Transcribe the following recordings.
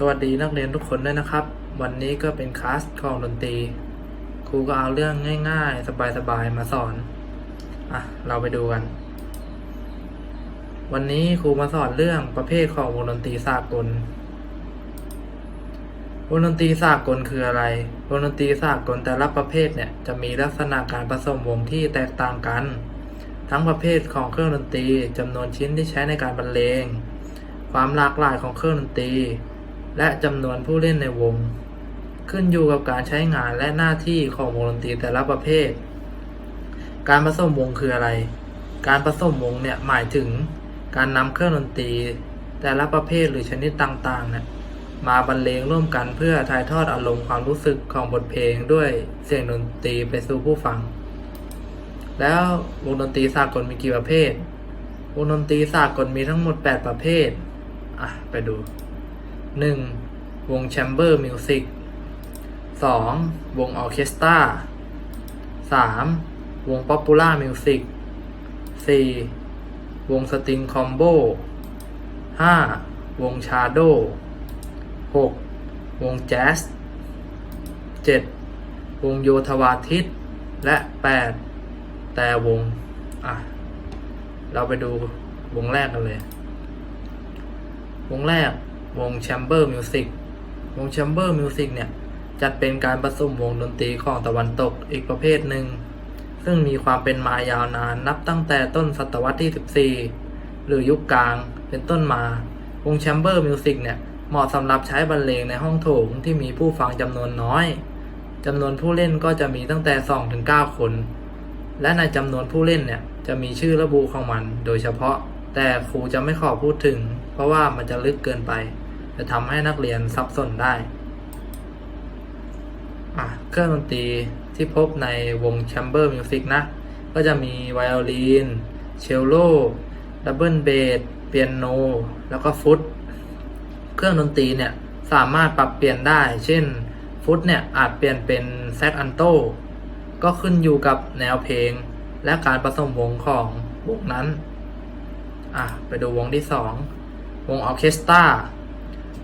สวัสดีนักเรียนทุกคนด้วยนะครับ วันนี้ก็เป็นคลาสของดนตรี ครูก็เอาเรื่องง่ายๆ สบายๆ มาสอน อะ เราไปดูกัน วันนี้ครูมาสอนเรื่องประเภทของวงดนตรีสากล วงดนตรีสากลคืออะไร วงดนตรีสากลแต่ละประเภทเนี่ยจะมีลักษณะการผสมวงที่แตกต่างกัน ทั้งประเภทของเครื่องดนตรีจำนวนชิ้นที่ใช้ในการบรรเลง ความหลากหลายของเครื่องดนตรี และจำนวนผู้เล่นในวง ขึ้นอยู่กับการใช้งานและหน้าที่ของวงดนตรีแต่ละประเภท การผสมวงคืออะไร การผสมวงเนี่ยหมายถึงการนำเครื่องดนตรี แต่ละประเภทหรือชนิดต่างๆเนี่ยมาบรรเลงร่วมกันเพื่อถ่ายทอดอารมณ์ความรู้สึกของบทเพลงด้วยเสียงดนตรีไปสู่ผู้ฟัง แล้ววงดนตรีสากลมีกี่ประเภท วงดนตรีสากลมีทั้งหมด 8 ประเภท อะ ไปดู 1. วงแชมเบอร์มิวสิก 2. วงออเคสตรา 3. วงป๊อปปูล่ามิวสิก 4. วงสตริงคอมโบ 5. วงชาโด 6. วงแจ๊ส 7. วงโยธวาทิต และ 8. แต่วง อะ เราไปดูวงแรกกันเลย วงแรก วงแชมเบอร์มิวสิกวงแชมเบอร์มิวสิกเนี่ยจัดเป็นการผสมวงดนตรีของตะวันตกอีกประเภทหนึ่ง ซึ่งมีความเป็นมายาวนานนับตั้งแต่ต้นศตวรรษที่ 14 หรือยุคกลางเป็นต้นมา วงแชมเบอร์มิวสิกเนี่ยเหมาะสำหรับใช้บรรเลงในห้องโถงที่มีผู้ฟังจำนวนน้อยจำนวนผู้เล่นก็จะมีตั้งแต่ 2-9 คน และในจำนวนผู้เล่นเนี่ยจะมีชื่อระบุของมันโดยเฉพาะ แต่ครูจะไม่ขอพูดถึง เพราะว่ามันจะลึกเกินไป จะทำให้นักเรียนสับสนได้อะเครื่องดนตรีที่พบในวงแชมเบอร์มิวสิกนะ ก็จะมีไวโอลินเชลโลดับเบิลเบสเปียโน แล้วก็ฟุต เครื่องดนตรีเนี่ย สามารถปรับเปลี่ยนได้ เช่น ฟุตเนี่ย อาจเปลี่ยนเป็นแซกอันโตก็ขึ้นอยู่กับแนวเพลง และการผสมวงของวงนั้น อะ ไปดูวงที่สอง วงออเคสตรา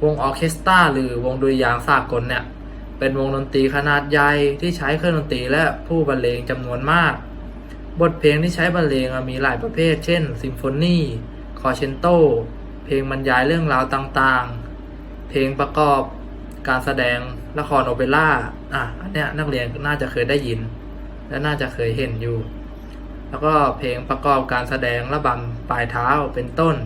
วงออเคสตราหรือวงดุริยางสากลเนี่ย เป็นวงดนตรีขนาดใหญ่ที่ใช้เครื่องดนตรีและผู้บรรเลงจำนวนมาก บทเพลงที่ใช้บรรเลงมีหลายประเภท เช่นซิมโฟนีคอเชนโต เพลงบรรยายเรื่องราวต่างๆ เพลงประกอบ การแสดงละครโอเปร่า อะ อันเนี้ยนักเรียนน่าจะเคยได้ยิน และน่าจะเคยเห็นอยู่ แล้วก็เพลงประกอบการแสดงระบำปลายเท้าเป็นต้น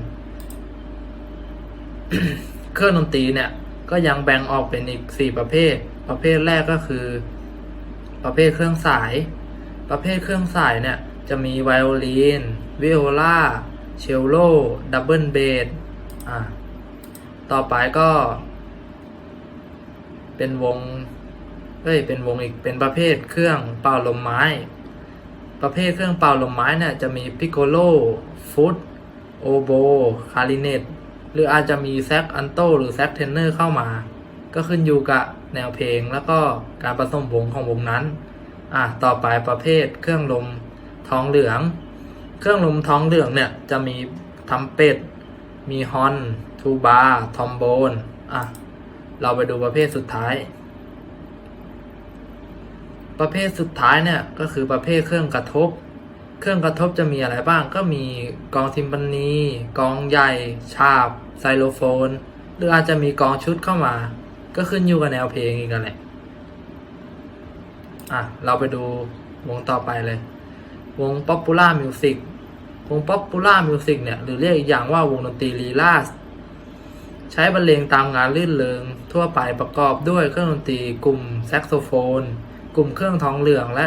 เครื่องดนตรีเนี่ยก็ยังแบ่งออกเป็นอีก 4 ประเภท ประเภทแรกก็คือ ประเภทเครื่องสาย ประเภทเครื่องสายเนี่ยจะมีไวโอลินวิโอลาเชลโลดับเบิลเบสอะต่อไปก็ เป็นวงเอ้ยเป็นวงอีกเป็นประเภทเครื่องเป่าลมไม้ ประเภทเครื่องเป่าลมไม้เนี่ยจะมีพิโกโลฟุตโอโบคาริเนต หรืออาจจะมีแซกอันโตหรือแซกเทนเนอร์เข้ามา ก็ขึ้นอยู่กับแนวเพลงแล้วก็การผสมวงของวงนั้น อะต่อไปประเภทเครื่องลมท้องเหลือง เครื่องลมท้องเหลืองเนี่ยจะมีทำเป็ดมีฮอนทูบาทอมโบนอะเราไปดูประเภทสุดท้าย ประเภทสุดท้ายเนี่ยก็คือประเภทเครื่องกระทบ เครื่องกระทบจะมีอะไรบ้างก็มีกองทิมปานีกองใหญ่ฉาบ ไซโลโฟน หรืออาจจะมีกองชุดเข้ามา ก็ขึ้นอยู่กับแนวเพลงอีกกันแหละอะ เราไปดูวงต่อไปเลย วง Popular Music วง Popular Music เนี่ย หรือเรียกอีกอย่างว่าวงดนตรีลีลาสใช้บรรเลงตามงานลื่นเริงทั่วไปประกอบด้วยเครื่องดนตรีกลุ่มแซกโซโฟน กลุ่มเครื่องทองเหลืองและ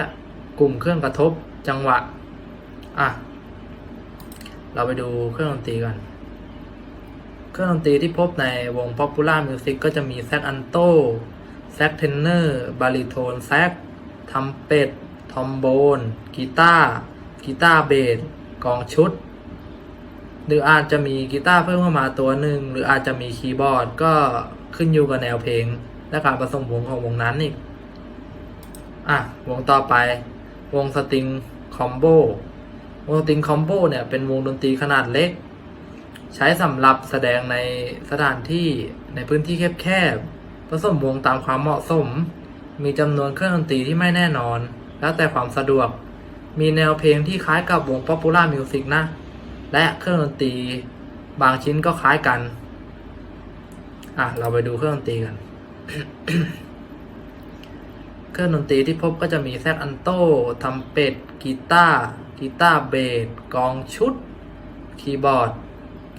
กลุ่มเครื่องกระทบจังหวะ อะ เราไปดูเครื่องดนตรีกัน เครื่องดนตรีที่พบในวง Popular Music ก็จะมีแซกอันโตแซกเทนเนอร์ บาริโทนแซกทัมเป็ด ทอมโบน กีตาร์ กีตาร์เบส กองชุด หรืออาจจะมีกีตาร์เพิ่มเข้ามาตัวหนึ่ง หรืออาจจะมีคีย์บอร์ดก็ขึ้นอยู่กับแนวเพลง และการผสมวงของวงนั้นอีก อะ วงต่อไป วงสตริงคอมโบ วงสตริงคอมโบเนี่ยเป็นวงดนตรีขนาดเล็ก ใช้สำหรับแสดงในสถานที่ในพื้นที่แคบๆผสมวงตามความเหมาะสม มีจำนวนเครื่องดนตรีที่ไม่แน่นอน แล้วแต่ความสะดวก มีแนวเพลงที่คล้ายกับวง Popular Music นะ และเครื่องดนตรีบางชิ้นก็คล้ายกัน อะ เราไปดูเครื่องดนตรีกัน เครื่องดนตรีที่พบก็จะมีแซกอันโต้ทำเป็ดกีตาร์ กีตาร์เบสกองชุด คีย์บอร์ด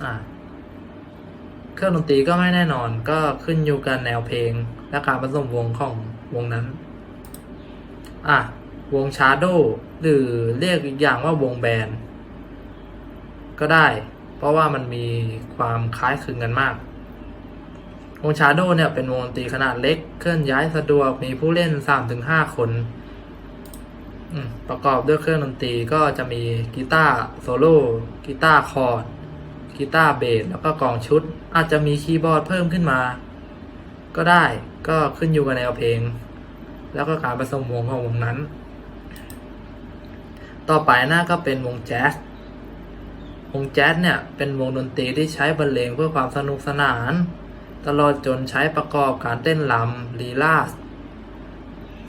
อะเครื่องดนตรีก็ไม่แน่นอนก็ขึ้นอยู่กับแนวเพลง และการผสมวงของวงนั้น อะ วงชาร์โดหรือเรียกอีกอย่างว่าวงแบนก็ได้ เพราะว่ามันมีความคล้ายคลึงกันมาก วงชาร์โดเนี่ยเป็นวงดนตรีขนาดเล็ก เคลื่อนย้ายสะดวกมีผู้เล่น 3-5 คน ประกอบด้วยเครื่องดนตรีก็จะมีกีตาร์โซโล่กีตาร์คอร์ดกีตาร์เบสแล้วก็กองชุด อาจจะมีคีย์บอร์ดเพิ่มขึ้นมา ก็ได้ก็ขึ้นอยู่กับแนวเพลง แล้วก็การผสมวงของวงนั้น ต่อไปหน้าก็เป็นวงแจ๊สวงแจ๊สเนี่ยเป็นวงดนตรีที่ใช้บรรเลงเพื่อความสนุกสนาน ตลอดจนใช้ประกอบการเต้นรำลีลาส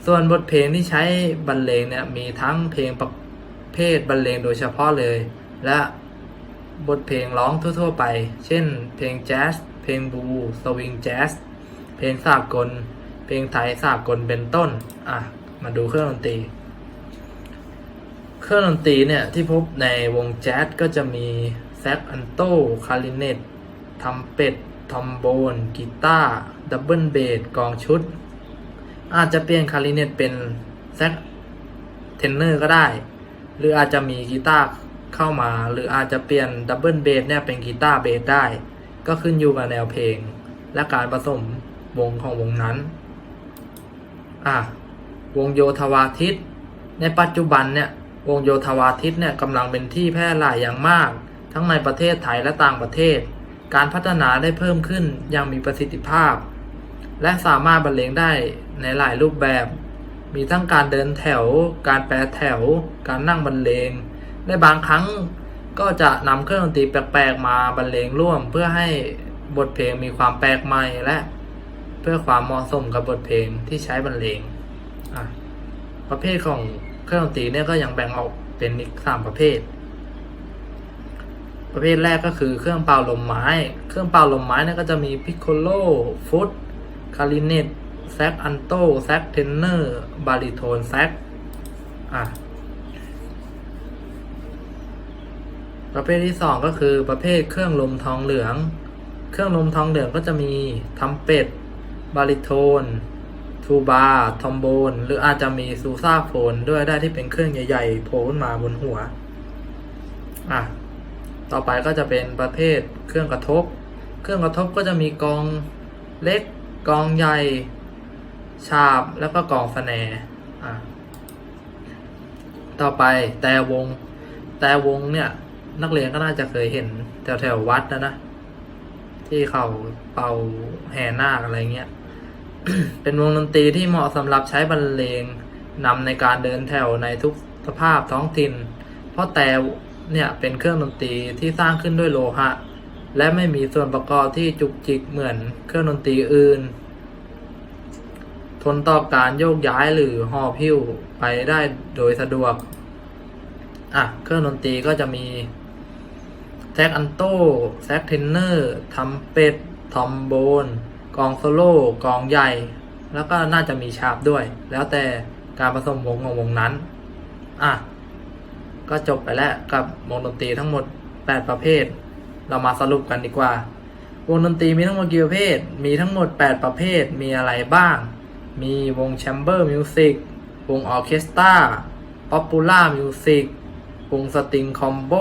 ส่วนบทเพลงที่ใช้บรรเลงเนี่ยมีทั้งเพลงประเภทบรรเลงโดยเฉพาะเลย และบทเพลงร้องทั่ว ๆ ไป เช่น เพลงแจ๊ส เพลงบู สวิงแจ๊ส เพลงสากล เพลงไทยสากลเป็นต้น อะ มาดูเครื่องดนตรี เครื่องดนตรีเนี่ยที่พบในวงแจ๊สก็จะมีแซกอันโต้คาริเนตทำเป็ดทอมโบน กีตาร์ ดับเบิลเบส กองชุด อาจจะเปลี่ยนคาริเนตเป็นแซกเทนเนอร์ก็ได้ หรืออาจจะมีกีตาร์เข้ามา หรืออาจจะเปลี่ยนดับเบิลเบสเนี่ยเป็นกีตาร์เบสได้ ก็ขึ้นอยู่กับแนวเพลง และการผสมวงของวงนั้น อะ วงโยธวาทิต ในปัจจุบันเนี่ยวงโยธวาทิตเนี่ยกำลังเป็นที่แพร่หลายอย่างมาก ทั้งในประเทศไทยและต่างประเทศ การพัฒนาได้เพิ่มขึ้นอย่างมีประสิทธิภาพ และสามารถบรรเลงได้ ในหลายรูปแบบ มีทั้งการเดินแถว การแปรแถว การนั่งบรรเลง และบางครั้งก็จะนำเครื่องดนตรีแปลกๆมาบรรเลงร่วม เพื่อให้บทเพลงมีความแปลกใหม่และเพื่อความเหมาะสมกับบทเพลงที่ใช้บรรเลงประเภทของเครื่องดนตรีเนี่ยก็ยังแบ่งออกเป็นอีกสามประเภท ประเภทแรกก็คือเครื่องเป่าลมไม้ เครื่องเป่าลมไม้เนี่ยก็จะมีพิคโคโลฟุตคาริเนต แซกอันโตแซกเทนเนอร์ บาริโทนแซกอะ ประเภทที่สองก็คือประเภทเครื่องลมทองเหลือง เครื่องลมทองเหลืองก็จะมีทัมเป็ด บาริโทน ทูบาทอมโบน หรืออาจจะมีซูซาโฟน ด้วยได้ที่เป็นเครื่องใหญ่ๆโผล่ขึ้นมาบนหัว อะ ต่อไปก็จะเป็นประเภทเครื่องกระทบ เครื่องกระทบก็จะมีกองเล็กกองใหญ่ ฉาบแล้วก็กองสแนอะต่อไปแต่วง แต่วงเนี่ย นักเรียนก็น่าจะเคยเห็นแถวแถววัดนะนะ ที่เขาเป่าแห่นาคอะไรเงี้ย เป็นวงดนตรีที่เหมาะสำหรับใช้บรรเลงนำในการเดินแถวในทุกสภาพท้องถิ่น เพราะแต่เนี่ยเป็นเครื่องดนตรีที่สร้างขึ้นด้วยโลหะ และไม่มีส่วนประกอบที่จุกจิกเหมือนเครื่องดนตรีอื่น ทนต่อการโยกย้ายหรือห่อพิ้วไปได้โดยสะดวก อะ เครื่องดนตรีก็จะมีแซกอันโต้แซกเทนเนอร์ทำเป็ดทอมโบน กองโซโล่กองใหญ่ แล้วก็น่าจะมีชาบด้วย แล้วแต่การผสมวงของวงนั้น อะ ก็จบไปแล้วกับวงดนตรีทั้งหมด 8 ประเภท เรามาสรุปกันดีกว่า วงดนตรีมีทั้งหมดกี่ประเภท มีทั้งหมด 8 ประเภทมีอะไรบ้าง มีวงแชมเบอร์มิวสิกวงออเคสตราป๊อปปูล่ามิวสิกวงสตริงคอมโบ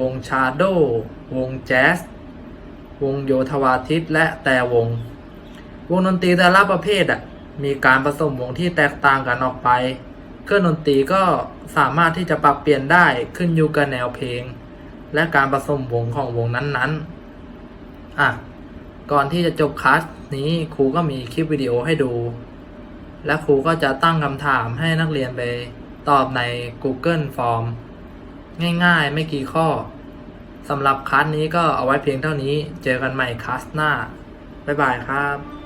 วงชาโด วงแจ๊ส วงโยธวาทิตและแต่วง วงดนตรีแต่ละประเภทอะ มีการผสมวงที่แตกต่างกันออกไป เครื่องดนตรีก็สามารถที่จะปรับเปลี่ยนได้ขึ้นอยู่กับแนวเพลง และการผสมวงของวงนั้นๆ อะ ก่อนที่จะจบคลาสนี้ครูก็มีคลิปวิดีโอให้ดู และครูก็จะตั้งคำถามให้นักเรียนไปตอบใน Google Form ง่ายๆ ไม่กี่ข้อสำหรับคลาสนี้ก็เอาไว้เพียงเท่านี้ เจอกันใหม่คลาสหน้า บ๊ายบายครับ